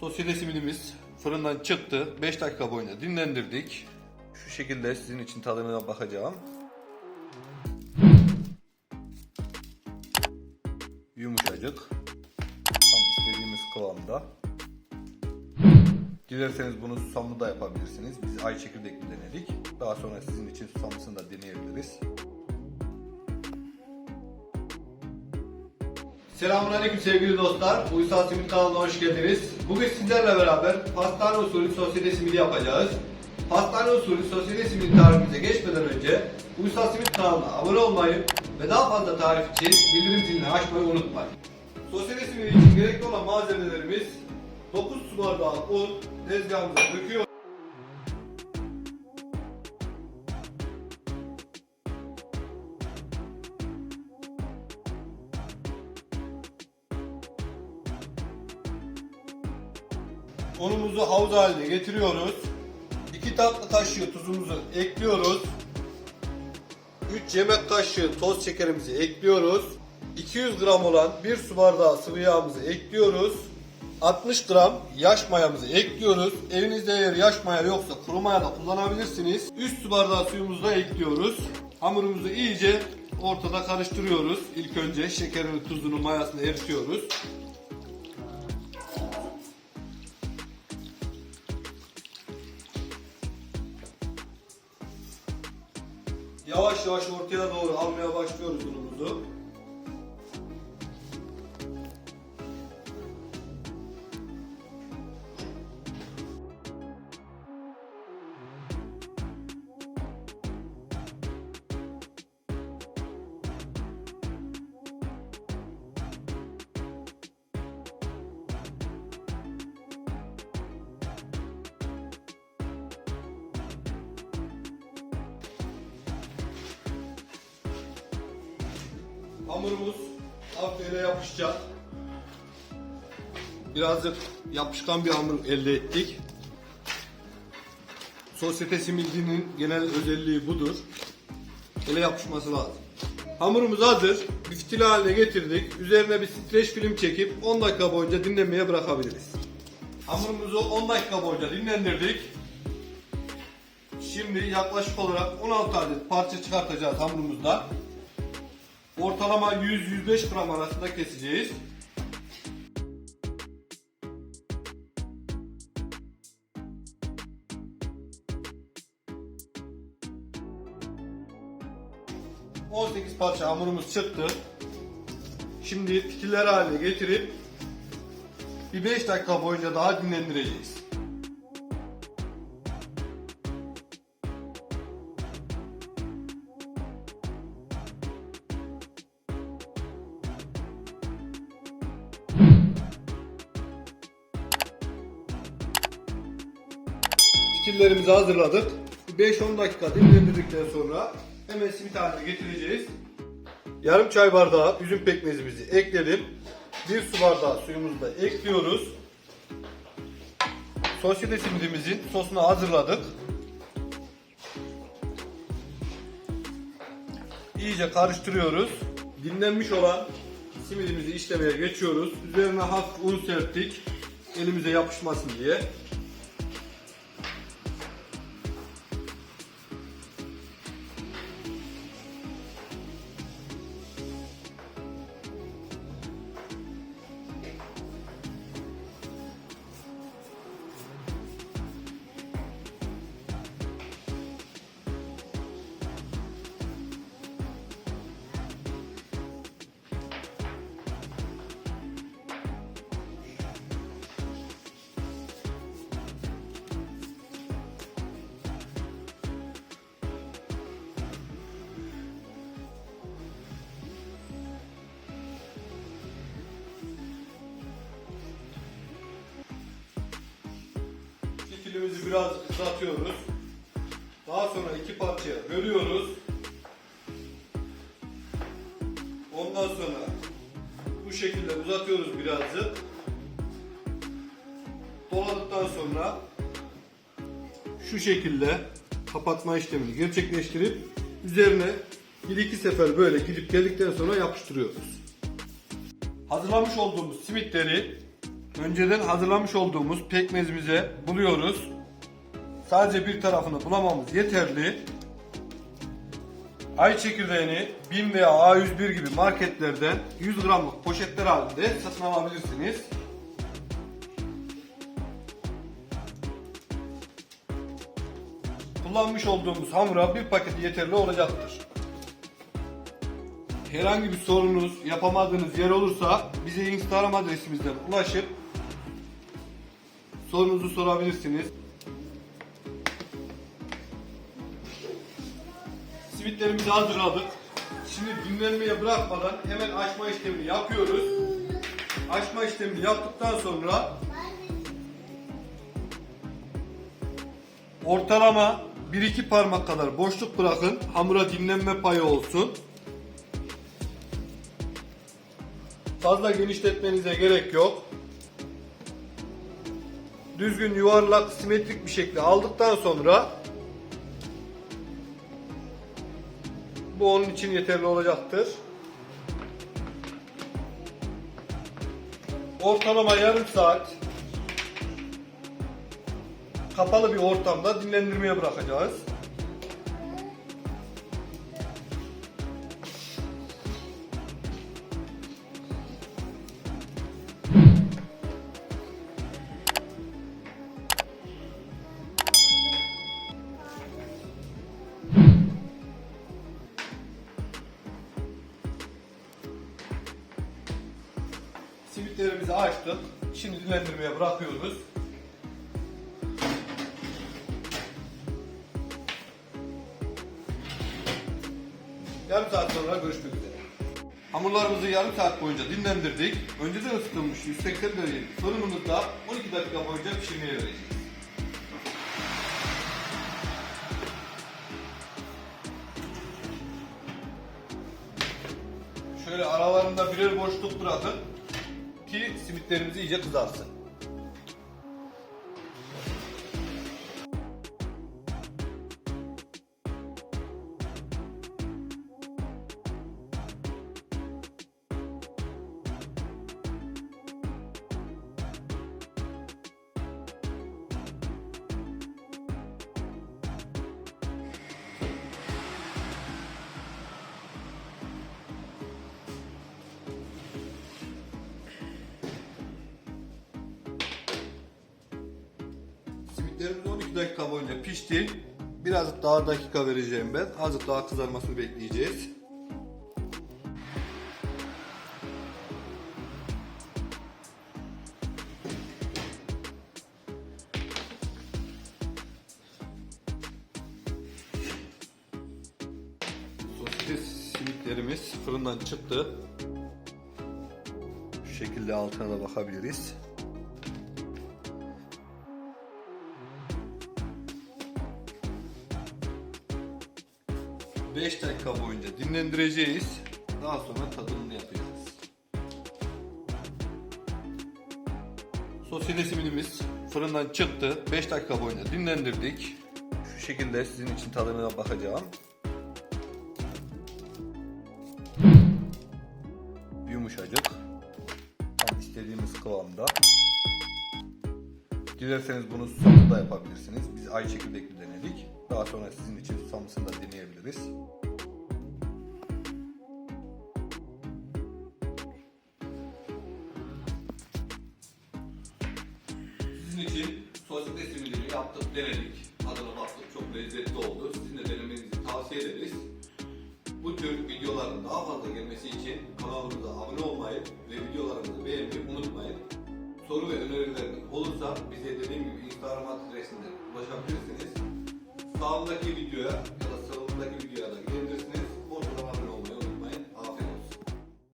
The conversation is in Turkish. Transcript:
Sosyete simidimiz fırından çıktı. 5 dakika boyunca dinlendirdik. Şu şekilde sizin için tadına bakacağım. Yumuşacık. Tam istediğimiz kıvamda. Dilerseniz bunu susamlı da yapabilirsiniz. Biz ay çekirdekli denedik. Daha sonra sizin için susamlısını da deneyebiliriz. Selamünaleyküm sevgili dostlar. Uysal Simit kanalına hoş geldiniz. Bugün sizlerle beraber pastane usulü sosyete simidi yapacağız. Pastane usulü sosyete simidi tarifimize geçmeden önce Uysal Simit kanalına abone olmayı ve daha fazla tarif için bildirim zilini açmayı unutmayın. Sosyete simidi için gerekli olan malzemelerimiz 9 su bardağı un tezgahımıza döküyoruz. Unumuzu havuz haline getiriyoruz. 2 tatlı kaşığı tuzumuzu ekliyoruz. 3 yemek kaşığı toz şekerimizi ekliyoruz. 200 gram olan 1 su bardağı sıvı yağımızı ekliyoruz. 60 gram yaş mayamızı ekliyoruz. Evinizde eğer yaş maya yoksa kuru maya da kullanabilirsiniz. 3 su bardağı suyumuzu da ekliyoruz. Hamurumuzu iyice ortada karıştırıyoruz. İlk önce şekerini, tuzunu, mayasını eritiyoruz. Yavaş ortaya doğru almaya başlıyoruz unumuzu. Hamurumuz hafifle yapışacak. Birazcık yapışkan bir hamur elde ettik. Sosyete simidinin genel özelliği budur. Ele yapışması lazım. Hamurumuz hazır. Bir haline getirdik. Üzerine bir streç film çekip 10 dakika boyunca dinlenmeye bırakabiliriz. Hamurumuzu 10 dakika boyunca dinlendirdik. Şimdi yaklaşık olarak 16 adet parça çıkartacağız hamurumuzdan. Ortalama 100-105 gram arasında keseceğiz. ...18 parça hamurumuz çıktı. Şimdi fitiller haline getirip... ...bir 5 dakika boyunca daha dinlendireceğiz. Fikirlerimizi hazırladık. Bir 5-10 dakika dinlendirdikten sonra hemen simit haline getireceğiz. Yarım çay bardağı üzüm pekmezimizi ekledim. Bir su bardağı suyumuzu da ekliyoruz. Sosyete simidimizin sosunu hazırladık. İyice karıştırıyoruz. Dinlenmiş olan simidimizi işlemeye geçiyoruz. Üzerine hafif un serptik. Elimize yapışmasın diye. Fitilimizi biraz uzatıyoruz. Daha sonra iki parçaya bölüyoruz. Ondan sonra bu şekilde uzatıyoruz birazcık. Doladıktan sonra şu şekilde kapatma işlemini gerçekleştirip üzerine bir iki sefer böyle gidip geldikten sonra yapıştırıyoruz. Hazırlamış olduğumuz simitleri önceden hazırlamış olduğumuz pekmezimize buluyoruz. Sadece bir tarafını bulamamız yeterli. Ay çekirdeğini BİM veya A101 gibi marketlerden 100 gramlık poşetler halinde satın alabilirsiniz. Kullanmış olduğumuz hamura bir paket yeterli olacaktır. Herhangi bir sorunuz, yapamadığınız yer olursa bize Instagram adresimizden ulaşıp sorunuzu sorabilirsiniz. Simitlerimizi hazırladık. Şimdi dinlenmeye bırakmadan hemen açma işlemini yapıyoruz. Açma işlemini yaptıktan sonra ortalama 1-2 parmak kadar boşluk bırakın. Hamura dinlenme payı olsun. Fazla genişletmenize gerek yok. Düzgün yuvarlak simetrik bir şekilde aldıktan sonra bu onun için yeterli olacaktır. Ortalama yarım saat kapalı bir ortamda dinlendirmeye bırakacağız. Simitlerimizi açtık. Şimdi dinlendirmeye bırakıyoruz. Yarım saat sonra görüşmek üzere. Hamurlarımızı yarım saat boyunca dinlendirdik. Önceden ısıtılmış 180 derecelik fırınımızda 12 dakika boyunca pişirmeye vereceğiz. Şöyle aralarında birer boşluk bırakın ki simitlerimiz iyice kızarsın. Simitlerimiz 12 dakika boyunca pişti. Birazcık daha dakika vereceğim ben. Azıcık daha kızarmasını bekleyeceğiz. Sosis simitlerimiz fırından çıktı. Şu şekilde altına da bakabiliriz. 5 dakika boyunca dinlendireceğiz. Daha sonra tadımını yapacağız. Sosyete simidimiz fırından çıktı. 5 dakika boyunca dinlendirdik. Şu şekilde sizin için tadına bakacağım. Yumuşacık. Tam istediğimiz kıvamda. Dilerseniz bunu da yapabilirsiniz. Biz ay çekirdekli denedik. Daha sonra sizin için susamlısını da deneyebiliriz. Sizin için sosyete simidini yaptık, denedik. Tadına baktık, çok lezzetli oldu. Sizin de denemenizi tavsiye ederiz. Bu tür videoların daha fazla gelmesi için kanalımıza abone olmayı ve videolarımızı beğenmeyi unutmayın. Soru ve önerileriniz olursa bize dediğim gibi Instagram adresinden ulaşabilirsiniz sağımdaki videoya ya da solumdaki videoya da